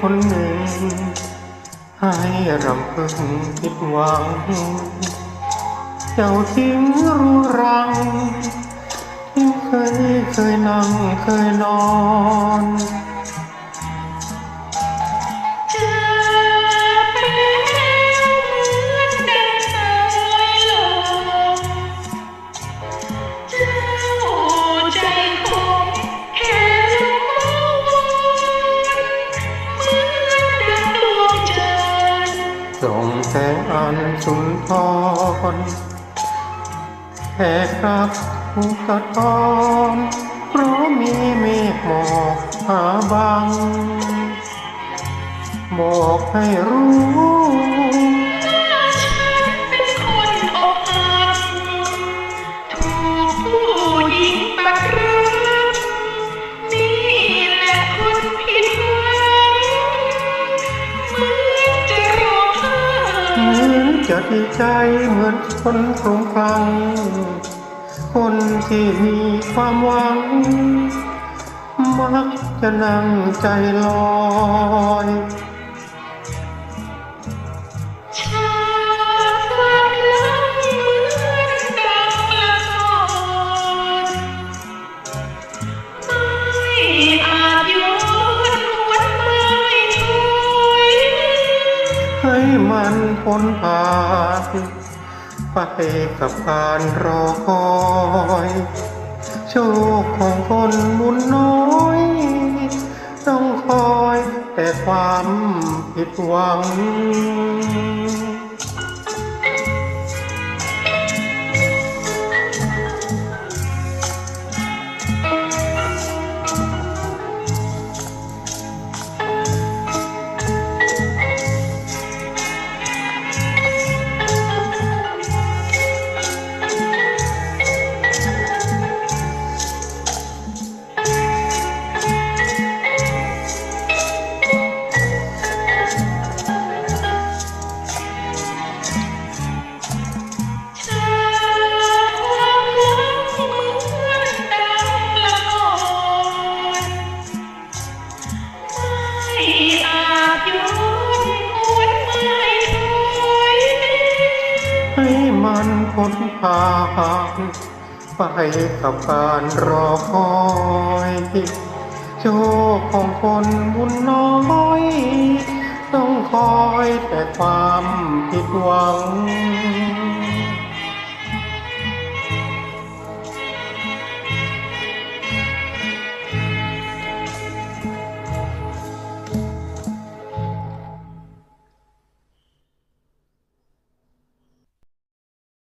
คนหนึ่ง ให้รำพึงผิดหวัง เจ้าทิ้งรู้รังที่เคยเคยนั่งเคยนอน แสงอันสุนทรแค่ครับทุกกระทอนเพราะมีเมฆหมอกหาบัง บอกให้รู้ จะดีใจเหมือนคนสงฟัง คนที่มีความหวัง มักจะนั่งใจลอยชาความรักเหมือนดังละครไม่อาจย มันพ้นผ่านไปกับการรอคอย โชคของคนบุญน้อย ต้องคอยแต่ความผิดหวัง พ้นผานไปกับการรอคอยโชคของคนบุญน้อย ต้องคอยแต่ความผิดหวัง